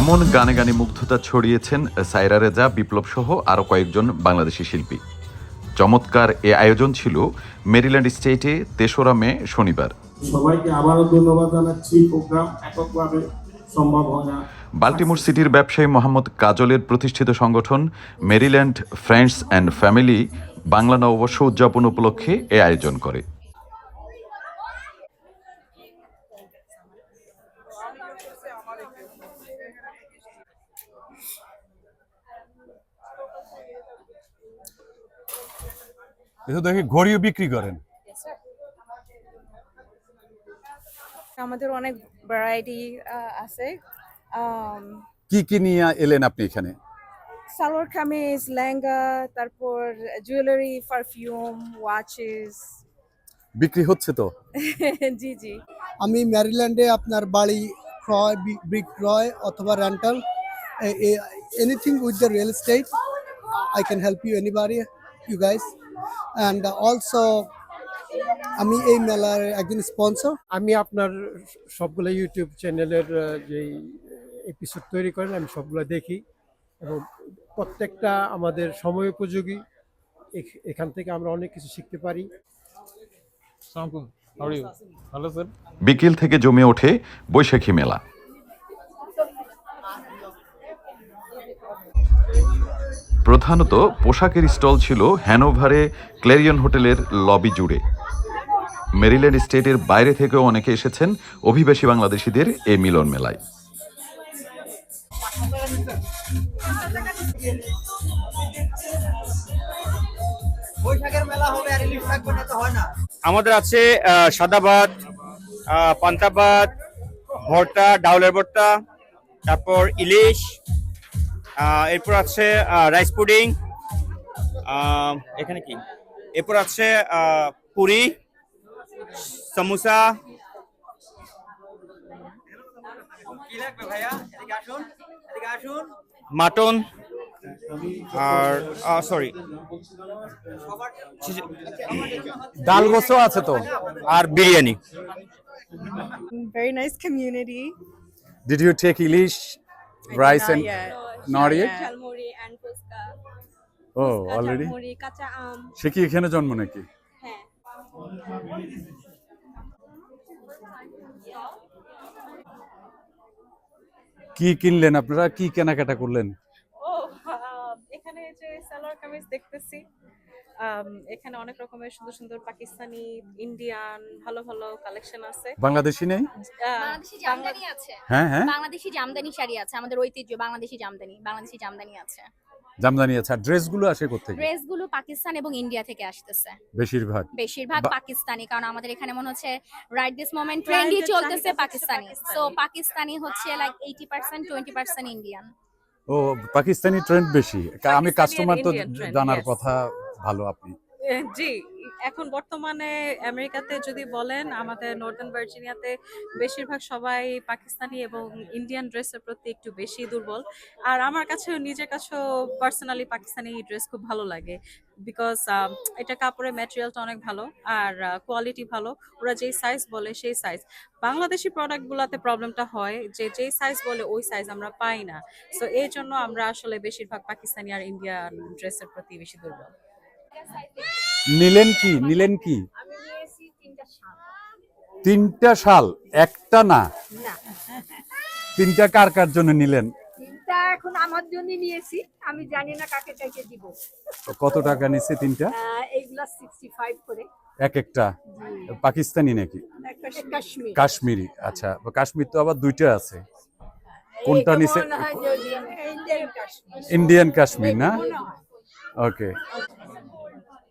এমন গানে গানে মুগ্ধতা ছড়িয়েছেন সাইরা রেজা বিপ্লব সহ আরও কয়েকজন বাংলাদেশি শিল্পী। চমৎকার এ আয়োজন ছিল মেরিল্যান্ড স্টেটে তেসরা মে শনিবার। সবাইকে আবারও ধন্যবাদ জানাচ্ছি। প্রোগ্রাম এককভাবে সম্ভব হয় না। বাল্টিমোর সিটির ব্যবসায়ী মোহাম্মদ কাজলের প্রতিষ্ঠিত সংগঠন Maryland friends and family Bangla নববর্ষ উদযাপন উপলক্ষে এ আয়োজন করে। এতো দেখি ঘড়িও বিক্রি করেন। আমাদের অনেক ভ্যারাইটি আছে। কি কি নিয়ে এলেন আপনি এখানে? সালোয়ার কামিজ লেহেঙ্গা তারপর জুয়েলারি পারফিউম ওয়াচেস বিক্রি হচ্ছে তো? জি জি। আমি ম্যারিল্যান্ডে আপনার বাড়ি ক্রয় বি- বিগ ক্রয় অথবা rental anything with the real estate I can help you anybody you guys and also আমি এই মেলার একজন স্পন্সর আমি আপনার সবগুলো ইউটিউব চ্যানেলের যেই এপিসোড তৈরি করেন আমি সবগুলো দেখি। এবং প্রত্যেকটা আমাদের সময় উপযোগী। এখান থেকে আমরা অনেক কিছু শিখতে পারি। বিকেল থেকে জমে ওঠে বৈশাখী মেলা। প্রধানত পোশাকের স্টল ছিল হ্যানোভারে ক্লেরিয়ন হোটেলের লবি জুড়ে। মেরিল্যান্ড স্টেটের বাইরে থেকেও অনেকে এসেছেন অভিবাসী বাংলাদেশিদের এ মিলন মেলায়। আমাদের আছে আহ, সাদা ভাত আহ, ভর্তা ডাউলের ভর্তা তারপর ইলিশ এরপর আছে রাইস পুডিং এখানে কি? এরপর আছে পুরি সমোসা। মাটন। আর সরি ডাল গোছও আছে তো? আর biryani. Very nice community. Did you take ilish rice and yet. Not yet jhalmuri and fuchka. Jhalmuri কাঁচা আম। সে কি এখানে জন্ম নাকি? হ্যাঁ। কি কিনলেন আপনারা? কি কেনাকাটা করলেন? এখানে যে সালোয়ার কামিজ দেখতেছি এখানে অনেক রকমের সুন্দর সুন্দর পাকিস্তানি ইন্ডিয়ান ভালো ভালো কালেকশন আছে। বাংলাদেশি নেই? বাংলাদেশি জামদানি আছে। হ্যাঁ হ্যাঁ। বাংলাদেশি জামদানি শাড়ি আছে আমাদের ঐতিহ্য বাংলাদেশি জামদানি বাংলাদেশি জামদানি আছে। জামদানি আছে। আর ড্রেসগুলো আসে কোথেকে ড্রেসগুলো পাকিস্তান এবং ইন্ডিয়া থেকে আসতেছে। বেশিরভাগ। বেশিরভাগ পাকিস্তানি কারণ আমাদের এখানে মনে হচ্ছে রাইট দিস মোমেন্ট ট্রেন্ডি চলতেছে পাকিস্তানি। সো পাকিস্তানি। হচ্ছে like eighty percent twenty percent Indian ও পাকিস্তানি ট্রেন্ড বেশি। আমি কাস্টমার তো জানার কথা ভালো আপনি। জি। এখন বর্তমানে আমেরিকাতে যদি বলেন, আমাদের নর্দার্ন ভার্জিনিয়াতে বেশিরভাগ সবাই পাকিস্তানি এবং ইন্ডিয়ান ড্রেসের প্রতি একটু বেশি দুর্বল। আর আমার কাছেও, নিজের কাছেও পার্সোনালি পাকিস্তানি ড্রেস খুব ভালো লাগে। বিকজ এটা কাপড়ের ম্যাটেরিয়ালটা অনেক ভালো আর কোয়ালিটি ভালো। ওরা যেই সাইজ বলে সেই সাইজ বাংলাদেশি প্রোডাক্টগুলোতে প্রবলেমটা হয় যে, যেই সাইজ বলে ওই সাইজ আমরা পাই না। সো এই জন্য আমরা আসলে বেশিরভাগ পাকিস্তানি আর ইন্ডিয়ান ড্রেসের প্রতি বেশি দুর্বল। নিলেন কি? নিলেন কি? তিনটা শাল। একটা না? তিনটা কার কার জন্য নিলেন? এখন আমার জন্য নিয়েছি আমি জানি না কাকে কাকে দিব। কত টাকা তিনটা? এইগুলা করে। এক একটা? পাকিস্তানি নাকি? কাশ্মীরি। আচ্ছা। কাশ্মীর তো আবার দুইটা আছে। কোনটা নিছে? ইন্ডিয়ান কাশ্মীর। না? ওকে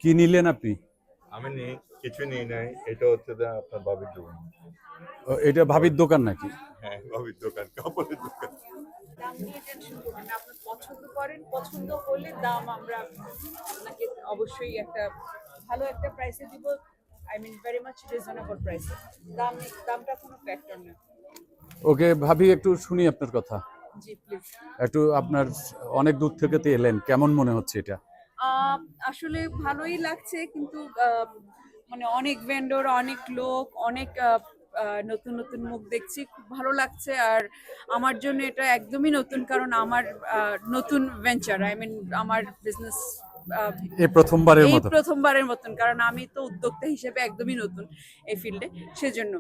কি নিলেন আপনি? আমি নেই কিছু নেই নাই এটা হচ্ছে যে আপনার ভাবির দোকান। ও, এটা ভাবির দোকান নাকি? হ্যাঁ বাবির দোকান কাপড়ের দোকান। দাম নিয়ে টেনশন করবেন না আপনি পছন্দ করেন পছন্দ হলে দাম আমরা আপনাকে অবশ্যই একটা ভালো একটা প্রাইসে দিব। I mean very much reasonable প্রাইসে দাম দামটা কোনো ফ্যাক্টর না। ওকে ভাবি একটু শুনি আপনার কথা। জি প্লিজ একটু আপনার অনেক দূর থেকে তো এলেন কেমন মনে হচ্ছে এটা? আসলে ভালোই লাগছে কিন্তু মানে অনেক ভেন্ডর অনেক লোক অনেক নতুন নতুন মুখ দেখছি খুব ভালো লাগছে। আর আমার জন্য এটা একদমই নতুন কারণ আমার নতুন ভেঞ্চার আই মিন আমার বিজনেস এই প্রথমবারের এই মতো। প্রথমবারের মতন কারণ আমি তো উদ্যোক্তা হিসেবে একদমই নতুন এই ফিল্ডে সেজন্য।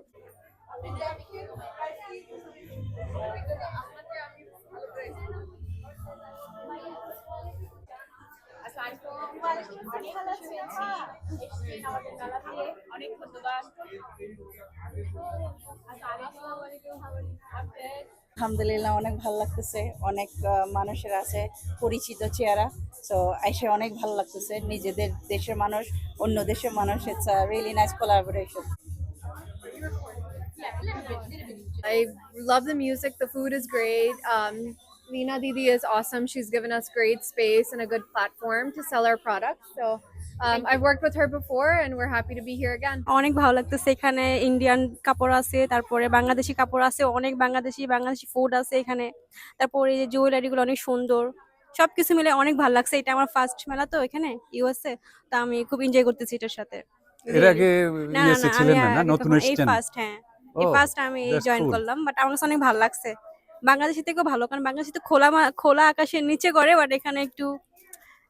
আলহামদুলিল্লাহ অনেক ভালো লাগতেছে অনেক মানুষের আছে পরিচিত চেহারা তো এসে অনেক ভালো লাগতেছে নিজেদের দেশের মানুষ অন্য দেশের মানুষ really nice collaboration I love the music. The food is great. Um, Lena Didi is awesome. She's given us great space and a good platform to sell our products. So um, I've worked with her before, and we're happy to be here again. অনেক ভালো লাগতেছে এখানে। Indian কাপড় আছে তারপরে বাংলাদেশি কাপড় আছে অনেক বাংলাদেশি বাংলাদেশি ফুড আছে এখানে। তারপরে এই যে জুয়েলারি গুলো অনেক সুন্দর। সবকিছু মিলে অনেক ভালো লাগছে। এটা আমার ফার্স্ট মেলা তো এখানে ইউএসএ তা আমি খুব এনজয় করতেছি এটার সাথে। এর আগে না না না ছিলেন আমি না? নতুন এসেছেন? ফার্স্ট হ্যাঁ। এই ফার্স্ট আমি জয়েন করলাম বাট আমার কাছে অনেক ভালো লাগছে। বাংলাদেশি থেকেও ভালো, কারণ বাংলাদেশি খোলা খোলা আকাশের নিচে করে বাট এখানে একটু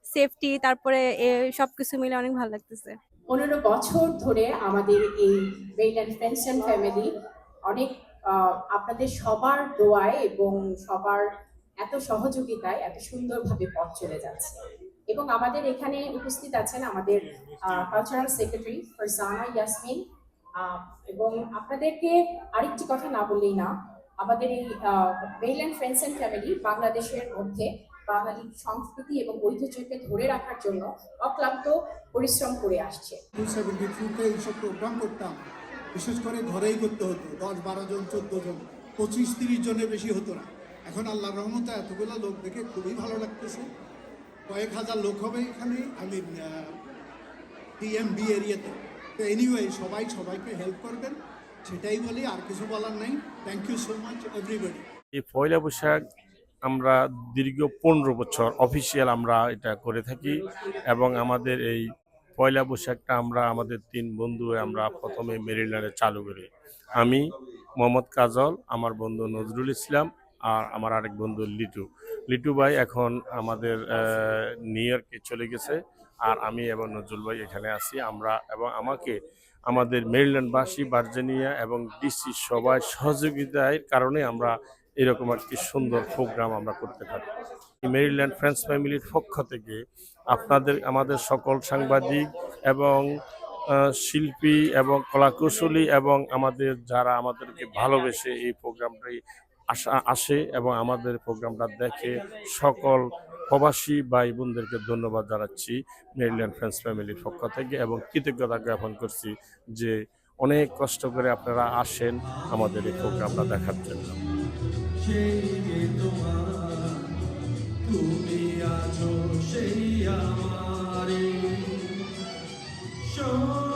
সেফটি তারপরে সবকিছু মিলে অনেক ভালো লাগতেছে। পনেরো বছর ধরে আমাদের এই মেইল্যান্ড ফ্রেন্ডস অ্যান্ড ফ্যামিলি অনেক আপনাদের সবার দোয়ায় এবং সবার এত সহযোগিতায় এত সুন্দরভাবে পথ চলে যাচ্ছে। এবং আমাদের এখানে উপস্থিত আছেন আমাদের কালচারাল সেক্রেটারি ফারজানা ইয়াসমিন। এবং আপনাদেরকে আরেকটি কথা না বললেই না আমাদের এই মেইল্যান্ড ফ্রেন্ডস অ্যান্ড ফ্যামিলি বাংলাদেশের মধ্যে বাঙালি সংস্কৃতি এবং ঐতিহ্যকে ধরে রাখার জন্য অক্লান্ত পরিশ্রম করে আসছে। প্রোগ্রাম করতাম। বিশেষ করে ঘরেই করতে হতো। দশ বারো জন, চোদ্দ জন পঁচিশ তিরিশ জনের বেশি হতো না। এখন আল্লাহ রহমতে এতগুলো লোক দেখে খুবই ভালো লাগতেছে। কয়েক হাজার লোক হবে এখানে আমি ডিএমবি এরিয়াতে তো। এনিওয়ে সবাই সবাইকে হেল্প করবেন। সেটাই বলি, আর কিছু বলার নাই। এই পয়লা বৈশাখ আমরা দীর্ঘ পনেরো বছর অফিসিয়াল আমরা এটা করে থাকি এবং আমাদের এই পয়লা বৈশাখটা আমরা আমাদের তিন বন্ধু আমরা প্রথমে মেরিল্যান্ডে চালু করি। আমি মোহাম্মদ কাজল, আমার বন্ধু নজরুল ইসলাম আর আমার আরেক বন্ধু লিটু। লিটু ভাই এখন আমাদের নিউ ইয়র্কে চলে গেছে। আর আমি এবং নজরুল ভাই এখানে আছি। আমরা এবং আমাকে আমাদের মেরিল্যান্ডবাসী, ভার্জিনিয়া এবং ডিসি সবাই সহযোগিতার কারণে আমরা এরকম একটি সুন্দর প্রোগ্রাম আমরা করতে পারি মেরিল্যান্ড ফ্রেন্ডস ফ্যামিলির পক্ষ থেকে আপনাদের, আমাদের সকল সাংবাদিক এবং শিল্পী এবং কলাকুশলী এবং আমাদের যারা আমাদেরকে ভালোবেসে এই প্রোগ্রামটি আসা আসে এবং আমাদের প্রোগ্রামটা দেখে সকল প্রবাসী ভাই বোনদেরকে ধন্যবাদ জানাচ্ছি মেরিল্যান্ড ফ্রেন্ডস ফ্যামিলির পক্ষ থেকে এবং কৃতজ্ঞতা জ্ঞাপন করছি যে অনেক কষ্ট করে আপনারা আসেন আমাদের এই প্রোগ্রামটা দেখার জন্য। তুমি